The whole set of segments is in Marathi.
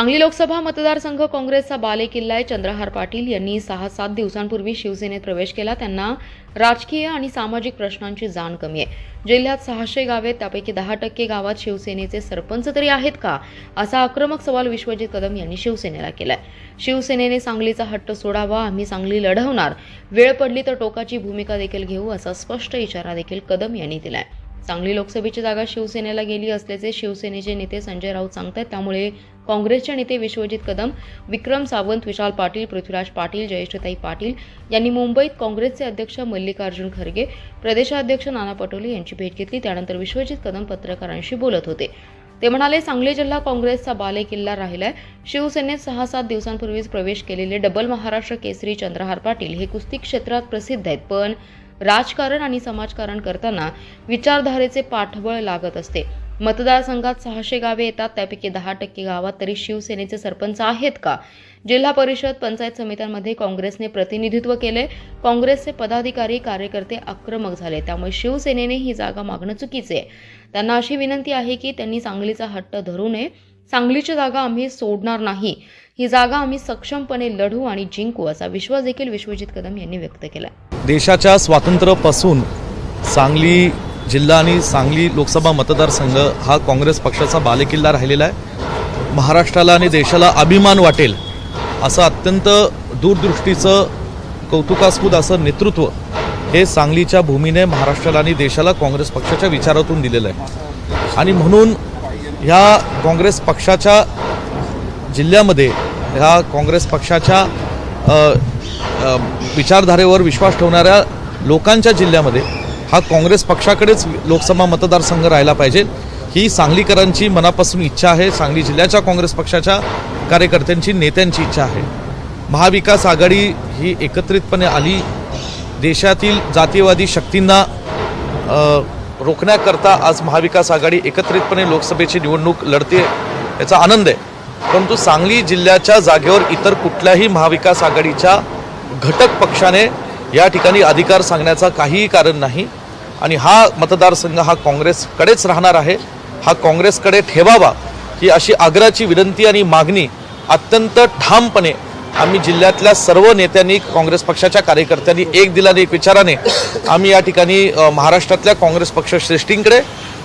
सांगली लोकसभा मतदारसंघ काँग्रेसचा बालेकिल्ला आहे. चंद्रहार पाटील यांनी सहा सात दिवसांपूर्वी शिवसेनेत प्रवेश केला. त्यांना राजकीय आणि सामाजिक प्रश्नांची जाण कमी आहे. जिल्ह्यात सहाशे गावे त्यापैकी दहा टक्के गावात शिवसेनेचे सरपंच तरी आहेत का? असा आक्रमक सवाल विश्वजित कदम यांनी शिवसेनेला केलाय. शिवसेनेने सांगलीचा हट्ट सोडावा आम्ही सांगली लढवणार. वेळ पडली तर टोकाची भूमिका देखील घेऊ असा स्पष्ट इशारा देखील कदम यांनी दिलाय. सांगली लोकसभेची जागा शिवसेनेला गेली असल्याचे शिवसेनेचे नेते संजय राऊत सांगतात त्यामुळे काँग्रेसचे नेते विश्वजित कदम विक्रम सावंत विशाल पाटील पृथ्वीराज पाटील जयेशताई पाटील यांनी मुंबईत काँग्रेसचे अध्यक्ष मल्लिकार्जुन खरगे प्रदेशाध्यक्ष नाना पटोले यांची भेट घेतली. त्यानंतर विश्वजित कदम पत्रकारांशी बोलत होते. ते म्हणाले सांगली जिल्हा काँग्रेसचा बालेकिल्ला राहिलाय. शिवसेनेत सहा सात दिवसांपूर्वीच प्रवेश केलेले डबल महाराष्ट्र केसरी चंद्रहार पाटील हे कुस्ती क्षेत्रात प्रसिद्ध आहेत. पण राजकारण आणि समाजकारण करताना विचारधारेचे पाठबळ लागत असते. मतदारसंघात सहाशे गावे येतात त्यापैकी दहा टक्के गावात तरी शिवसेनेचे सरपंच आहेत का? जिल्हा परिषद पंचायत समित्यांमध्ये काँग्रेसने प्रतिनिधित्व केले काँग्रेसचे पदाधिकारी कार्यकर्ते आक्रमक झाले. त्यामुळे शिवसेनेने ही जागा मागणं चुकीचे आहे. त्यांना अशी विनंती आहे की त्यांनी सांगलीचा हट्ट धरू नये. सांगलीची जागा आम्ही सोडणार नाही. ही जागा आम्ही सक्षमपणे लढू आणि जिंकू असा विश्वास देखील विश्वजित कदम यांनी व्यक्त केला देशाच्या स्वातंत्र्यापासून सांगली जिल्हा आणि सांगली लोकसभा मतदारसंघ हा काँग्रेस पक्षाचा बालेकिल्ला राहिलेला आहे. महाराष्ट्राला आणि देशाला अभिमान वाटेल असं अत्यंत दूरदृष्टीचं कौतुकास्पद असं नेतृत्व हे सांगलीच्या भूमीने महाराष्ट्राला आणि देशाला काँग्रेस पक्षाच्या विचारातून दिलेलं आहे. आणि म्हणून ह्या काँग्रेस पक्षाच्या जिल्ह्यामध्ये ह्या काँग्रेस पक्षाच्या विचारधारेवर विश्वास ठेवणाऱ्या लोकांच्या जिल्ह्यामध्ये हा काँग्रेस पक्षाकडेच लोकसभा मतदारसंघ राहिला पाहिजे. ही सांगलीकरांची मनापासून इच्छा आहे. सांगली जिल्ह्याच्या काँग्रेस पक्षाच्या कार्यकर्त्यांची नेत्यांची इच्छा आहे. महाविकास आघाडी ही एकत्रितपणे आली. देशातील जातीयवादी शक्तींना रोखण्याकरता आज महाविकास आघाडी एकत्रितपणे लोकसभेची निवडणूक लढते याचा आनंद आहे. परंतु सांगली जिल्ह्याच्या जागेवर इतर कुठल्याही महाविकास आघाडीच्या घटक पक्षाने या ठिकाणी अधिकार सांगण्याचा काहीही कारण नाही. आणि हा मतदारसंघ हा काँग्रेसकडेच राहणार आहे. हा काँग्रेसकडे ठेवावा ही अशी आग्रहाची विनंती आणि मागणी अत्यंत ठामपणे आम्ही जिल्ह्यातल्या सर्व नेत्यांनी काँग्रेस पक्षाच्या कार्यकर्त्यांनी एक दिलाने एक विचाराने आम्ही या ठिकाणी महाराष्ट्रातल्या काँग्रेस पक्ष श्रेष्ठींकडे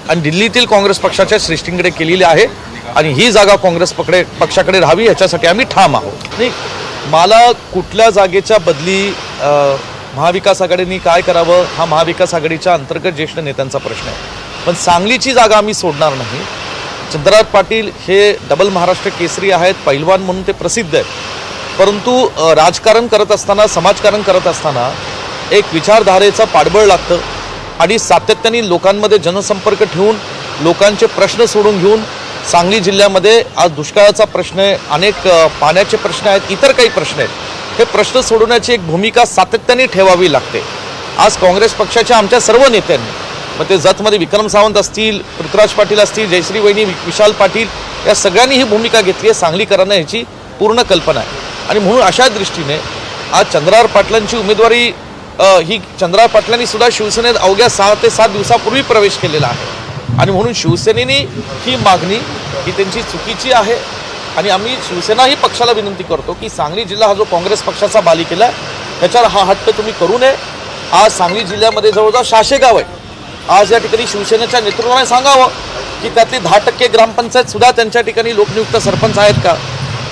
आणि दिल्लीतील काँग्रेस पक्षाच्या श्रेष्ठींकडे केलेली आहे आणि ही जागा काँग्रेस पकडे पक्षाकडे राहावी याच्यासाठी आम्ही ठाम आहोत. नाही. मला कुठल्या जागेच्या बदली महाविकास आघाडीने काय करावं हा महाविकास आघाडीच्या अंतर्गत ज्येष्ठ नेत्यांचा प्रश्न आहे. पण सांगलीची जागा आम्ही सोडणार नाही. चंद्रराज पाटील हे डबल महाराष्ट्र केसरी आहेत पैलवान म्हणून ते प्रसिद्ध आहेत. परंतु राजकारण करत असताना समाजकारण करत असताना एक विचारधारेचं पाठबळ लागतं आणि सातत्याने लोकांमध्ये जनसंपर्क ठेवून लोकांचे प्रश्न सोडून घेऊन सांगली जिल्ह्यामध्ये आज दुष्काळाचा प्रश्न आहे अनेक पाण्याचे प्रश्न आहेत इतर काही प्रश्न आहेत. हे प्रश्न सोडवण्याची एक भूमिका सातत्याने ठेवावी लागते. आज काँग्रेस पक्षाच्या आमच्या सर्व नेत्यांनी मग ते जतमध्ये विक्रम सावंत असतील पृथ्वीराज पाटील असतील जयश्री वहिनी विशाल पाटील या सगळ्यांनी ही भूमिका घेतली आहे सांगलीकरांना ह्याची पूर्ण कल्पना आहे. आणि म्हणून अशा दृष्टीने आज चंद्रार पाटलांची उमेदवारी ही चंद्रार पाटलांनी सुद्धा शिवसेनेत अवघ्या सहा ते सात दिवसापूर्वी प्रवेश केलेला आहे. आणि म्हणून शिवसेनेने ही मागणी ही त्यांची चुकीची आहे. आणि आम्ही शिवसेना ही पक्षाला विनंती करतो की सांगली जिल्हा हा जो काँग्रेस पक्षाचा बालिकेला आहे त्याच्यावर हा हट्ट तुम्ही करू नये. आज सांगली जिल्ह्यामध्ये जवळजवळ सहाशे गाव आहे आज या ठिकाणी शिवसेनेच्या नेतृत्वाने सांगावं की त्यातली दहा टक्के ग्रामपंचायतसुद्धा त्यांच्या ठिकाणी लोकनियुक्त सरपंच आहेत का?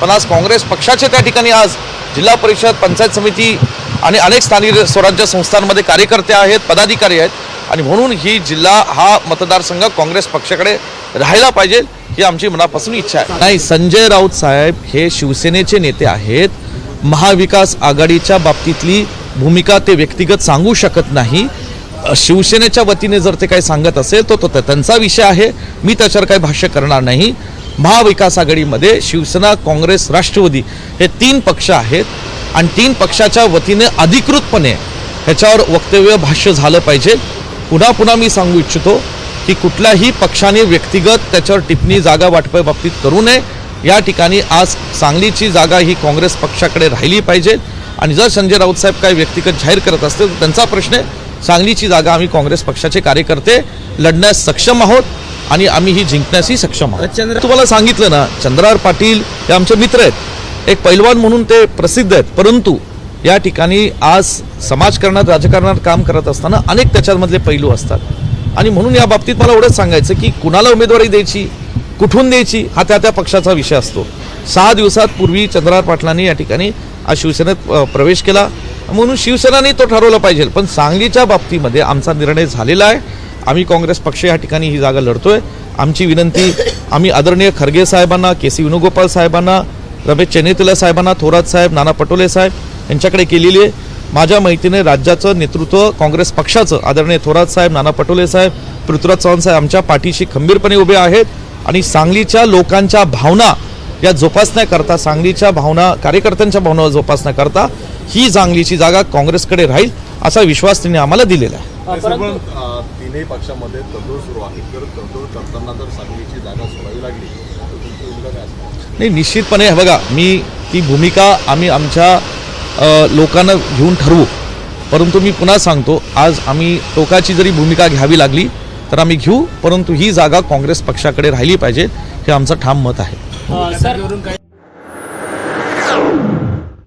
पण आज काँग्रेस पक्षाचे त्या ठिकाणी आज जिल्हा परिषद पंचायत समिती आणि अनेक स्थानिक स्वराज्य संस्थांमध्ये कार्यकर्ते आहेत पदाधिकारी आहेत. आणि म्हणून ही जिल्हा हा मतदारसंघ काँग्रेस पक्षाकडे राहायला पाहिजे. ही आमची मनापासून इच्छा आहे. नाही संजय राऊत साहेब हे शिवसेनेचे नेते आहेत. महाविकास आघाडीच्या बाबतीतली भूमिका ते व्यक्तिगत सांगू शकत नाही. शिवसेनेच्या वतीने जर ते काही सांगत असेल तर तो तो त्यांचा विषय आहे. मी त्याच्यावर काही भाष्य करणार नाही. महाविकास आघाडीमध्ये शिवसेना काँग्रेस राष्ट्रवादी हे तीन पक्ष आहेत. आणि तीन पक्षाच्या वतीने अधिकृतपणे ह्याच्यावर वक्तव्य भाष्य झालं पाहिजे. पुन्हा पुन्हा मी सांगू इच्छितो की कुठल्याही पक्षाने व्यक्तिगत त्याच्यावर टिप्पणी जागा वाटपाबाबतीत करू नये. या ठिकाणी आज सांगलीची जागा ही काँग्रेस पक्षाकडे राहिली पाहिजे. आणि जर संजय राऊत साहेब काही व्यक्तिगत जाहीर करत असतील तर त्यांचा प्रश्न आहे सांगलीची जागा आम्ही काँग्रेस पक्षाचे कार्यकर्ते लढण्यास सक्षम आहोत आणि आम्ही ही जिंकण्यासही सक्षम आहोत. चंद्र तुम्हाला सांगितलं ना चंद्रहार पाटील हे आमचे मित्र आहेत. एक पैलवान म्हणून ते प्रसिद्ध आहेत. परंतु या ठिकाणी आज समाजकारणात राजकारणात काम करत असताना अनेक त्याच्यामधले पैलू असतात. आणि म्हणून या बाबतीत मला एवढंच सांगायचं की कुणाला उमेदवारी द्यायची कुठून द्यायची हा त्या त्या पक्षाचा विषय असतो. सहा दिवसात पूर्वी चंद्रहार पाटलांनी या ठिकाणी शिवसेनेत प्रवेश केला. म्हणून शिवसेनाने तो ठरवलं पाहिजे. पण सांगलीच्या बाबतीमध्ये आमचा निर्णय झालेला आहे. आम्ही काँग्रेस पक्ष या ठिकाणी ही जागा लढतोय. आमची विनंती आम्ही आदरणीय खरगे साहेबांना के सी वेणुगोपाल साहेबांना रमेश चेन्नेतुला साहेबांना थोरात साहेब नाना पटोले साहेब यांच्याकडे केलेली आहे. माझ्या माहितीने राज्याचं नेतृत्व काँग्रेस पक्षाचं आदरणीय थोरात साहेब नाना पटोले साहेब पृथ्वीराज चव्हाण साहेब आमच्या पाठीशी खंबीरपणे उभे आहेत आणि सांगलीच्या लोकांच्या भावना या जोपासण्याकरता सांगलीच्या भावना कार्यकर्त्यांच्या भावना जोपासण्याकरता ही सांगलीची जागा काँग्रेसकडे राहील असा विश्वास त्यांनी आम्हाला दिलेला आहे. तीनही पक्षामध्ये तडजोड सुरू आहे. जर तडजोड करताना जर सांगलीची जागा सोडावी लागली तर तुमची भूमिका काय असणार? नाही निश्चितपणे हे बघा मी ती भूमिका आम्ही आमच्या लोकांना घेऊन ठरवू. परंतु मी पुन्हा सांगतो आज आम्ही टोकाची जरी भूमिका घ्यावी लागली तर आम्ही घेऊ परंतु ही जागा काँग्रेस पक्षाकडे राहिली पाहिजे हे आमचं ठाम मत आहे.